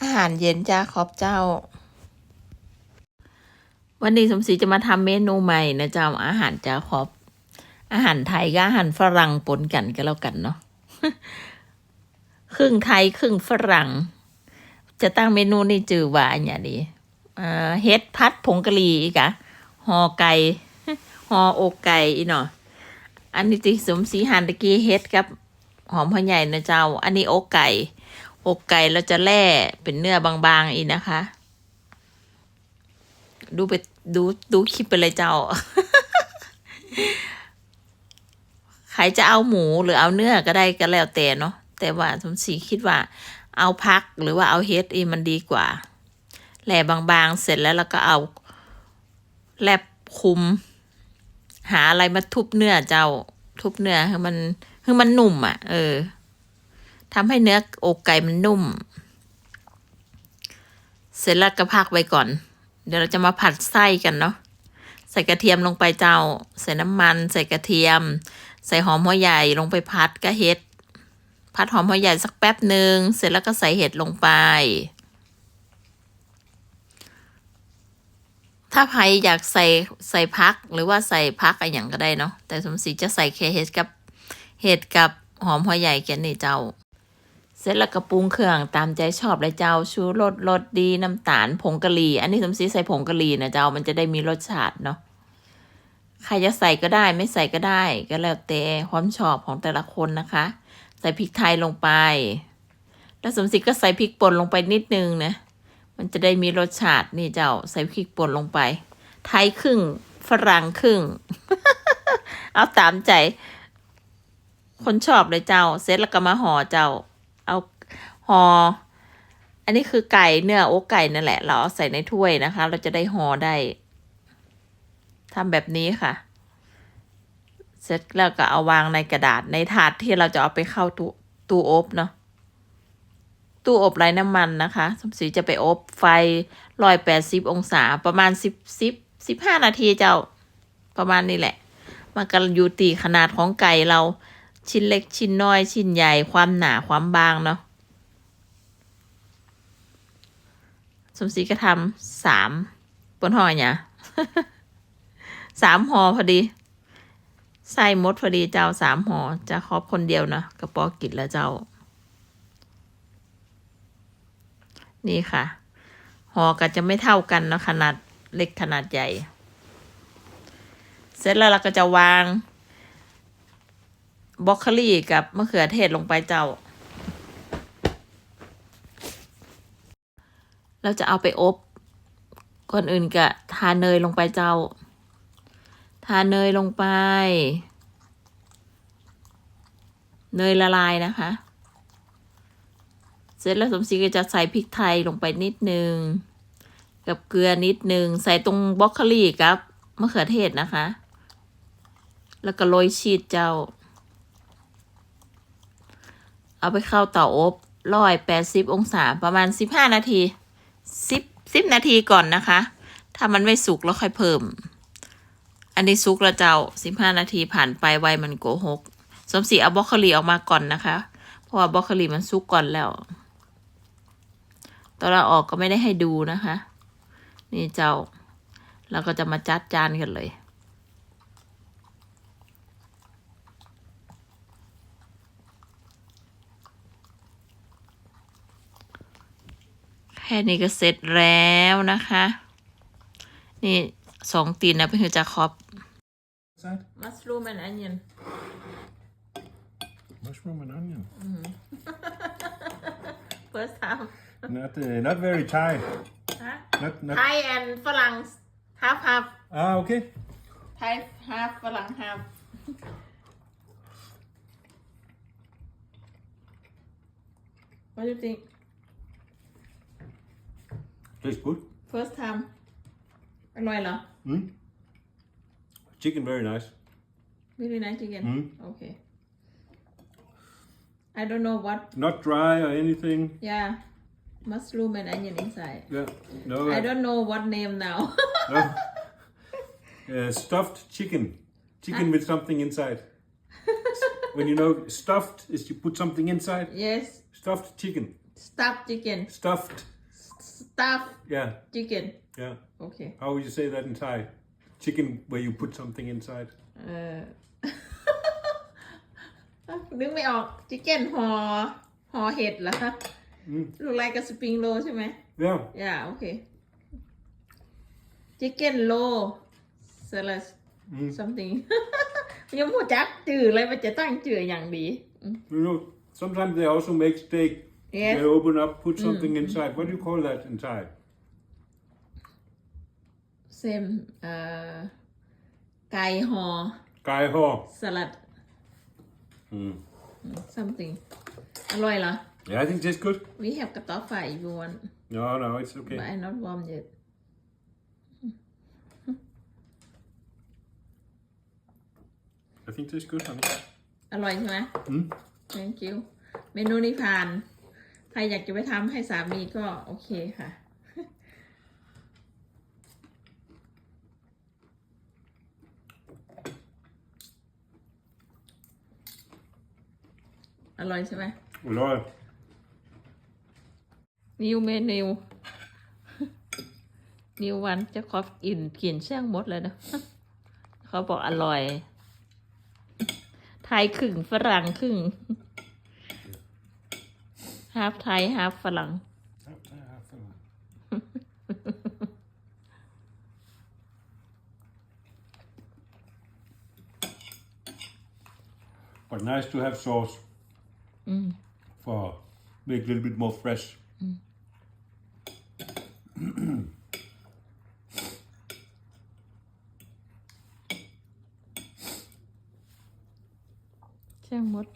อาหารเย็นจ้าขอบเจ้า วันนี้สมศรีจะมาทำเมนูใหม่นะเจ้าอาหารจ้าขอบ อาหารไทยกับอาหารฝรั่งปนกันก็แล้วกันเนาะครึ่งไทยครึ่งฝรั่ง จะตั้งเมนูนี่จือว่าอันเนี้ยดีเอ่อเฮ็ดพัดผงกะหรี่อีกอะห่อไก่ห่ออกไก่อีเนาะอันนี้ที่สมศรีหั่นตะกี้เฮ็ดกับ หอมหัวใหญ่นะเจ้า อันนี้อกไก่ อกไก่เราจะแล่เป็นเนื้อบางๆอีกนะคะ ดูไปดูดูคลิปไปเลยเจ้า ใครจะเอาหมูหรือเอาเนื้อก็ได้ก็แล้วแต่เนาะแต่ว่าสมศรีคิดว่า เอาพักหรือว่าเอาเฮดอีมันดีกว่าแหล่บางๆเสร็จแล้วเราก็เอาแลบคุม หาอะไรมาทุบเนื้อเจ้า ทุบเนื้อให้มันให้มันหนุ่มอะ เออ ทำให้เนื้ออกไก่มันนุ่ม เสร็จแล้วก็พักไว้ก่อน เดี๋ยวเราจะมาผัดไส้กันเนาะใส่กระเทียมลงไปเจ้า ใส่น้ำมัน ใส่กระเทียม ใส่หอมหัวใหญ่ลงไปพัดก็เห็ด พัดหอมหัวใหญ่สักแป๊บหนึ่งเสร็จแล้วก็ใส่เห็ดลงไป ถ้าใครอยากใส่ใส่พักหรือว่าใส่พักอะไรอย่างก็ได้เนาะแต่สมศรีจะใส่แค่เห็ดกับเห็ดกับหอมหัวใหญ่แค่นี้เจ้า เสร็จแล้วก็ปรุงเครื่องตามใจชอบเลยเจ้าชูรสรสดีน้ำตาลผงกะหรี่ อันนี้สมศรีใส่ผงกะหรี่นะเจ้ามันจะได้มีรสชาติเนาะใครจะใส่ก็ได้ไม่ใส่ก็ได้ ก็แล้วแต่ความชอบของแต่ละคนนะคะ ใส่พริกไทยลงไป แล้วสมศรีก็ใส่พริกป่นลงไปนิดนึงนะมันจะได้มีรสชาตินี่เจ้าใส่พริกป่นลงไป ไทยครึ่งฝรั่งครึ่ง เอาตามใจ คนชอบเลยเจ้า เสร็จแล้วก็มาห่อเจ้า เอาห่ออันนี้คือไก่เนื้อโอกไก่นั่นแหละ เราเอาใส่ในถ้วยนะคะ เราจะได้ห่อได้ทำแบบนี้ค่ะ เสร็จแล้วก็เอาวางในกระดาษในถาดที่เราจะเอาไปเข้าตู้ตู้อบเนาะตู้อบไร้น้ำมันนะคะสมศรีจะไปอบไฟร้อยแปดสิบองศาประมาณสิบสิบสิบห้านาทีเจ้าประมาณนี้แหละ มันก็อยู่ตีขนาดของไก่เรา ชิ้นเล็กชิ้นน้อย ชิ้นใหญ่ความหนาความบางเนาะสมศรีก็ทำสามบนห่อเนี่ยสามห่อพอดีใส่มดพอดีเจ้าสามห่อจะครอบคนเดียวเนาะกระปอกินแล้วเจ้า นี่ค่ะห่อก็จะไม่เท่ากันเนาะขนาดเล็กขนาดใหญ่ เสร็จแล้วเราก็จะวาง บรอกโคลีกับมะเขือเทศลงไปเจ้า เราจะเอาไปอบ ก่อนอื่นก็ทาเนยลงไปเจ้า ทาเนยลงไป เนยละลายนะคะ เสร็จแล้วสมศรีก็จะใส่พริกไทยลงไปนิดนึง กับเกลือนิดนึง ใส่ตรงบรอกโคลีกับมะเขือเทศนะคะ แล้วก็โรยชีสเจ้า เอาไปเข้าเตาอบร้อยแปดสิบองศาประมาณสิบห้านาทีสิบสิบนาทีก่อนนะคะ ถ้ามันไม่สุกแล้วค่อยเพิ่ม อันนี้สุกแล้วเจ้าสิบห้านาทีผ่านไปไวมันโกหก สมศรีเอาบรอกโคลีออกมาก่อนนะคะ เพราะว่าบรอกโคลีมันสุกก่อนแล้ว ตอนเราออกก็ไม่ได้ให้ดูนะคะ นี่เจ้าเราก็จะมาจัดจานกันเลย แค่นี้ก็เสร็จแล้วนะคะ นี่สองตีนนะเป็นคือจะครอบ Side? มัสลูมแอนเนียน Mushroom and onion. first time Not uh, not very Thai. ฮะ Not not. Thai and ฝรั่ง half half Ah, okay. Thai half ฝรั่ง half What do you think Tastes good. first time อร่อยเหรอ Mm. Chicken very nice. really nice chicken Mm. okay I don't know what Not dry or anything. yeah mushroom and onion inside Yeah. No. I don't know what name now no. Uh, stuffed chicken. Chicken with something inside. when you know stuffed is you put something inside. yes Stuffed chicken. stuffed chicken Stuffed. stuffed Yeah, chicken yeah. โอเค How would you say that in Thai? Chicken where you put something inside. เออ นึกไม่ออก chicken ห่อห่อเห็ดเหรอคะอืมลูกไลกับสปริงโรใช่ไหม Yeah. อย่าโอเค chicken roll salad Mm. something ยังพูดจักจื่อเลยมันจะตั้งจื่ออย่างดี You know, sometimes they also make steak. Yes. They open up, put something inside. What do you call that in Thai? same เอ่อไก่ห่อ Gai ho. สลัด Mm. something อร่อยเหรอ Yeah, I think tastes good. we have กระต๊อบไฟ if you want No, no, it's but okay. I not warm yet I think tastes good, honey. อร่อยใช่ไหม อืม thank you เมนูนี้ผ่าน ใครอยากจะไปทำให้สามีก็โอเคค่ะอร่อยใช่ไหม Aloy. นิวเมนูนิววันเจะขอกินกินเชี่ยงหมดเลยนะ เขาบอกอร่อย ไทยครึ่งฝรั่งครึ่ง ฮาฟไทยฮาฟฝรั่ง But nice to have sauce for make a little bit more fresh. เชี่ยงหมด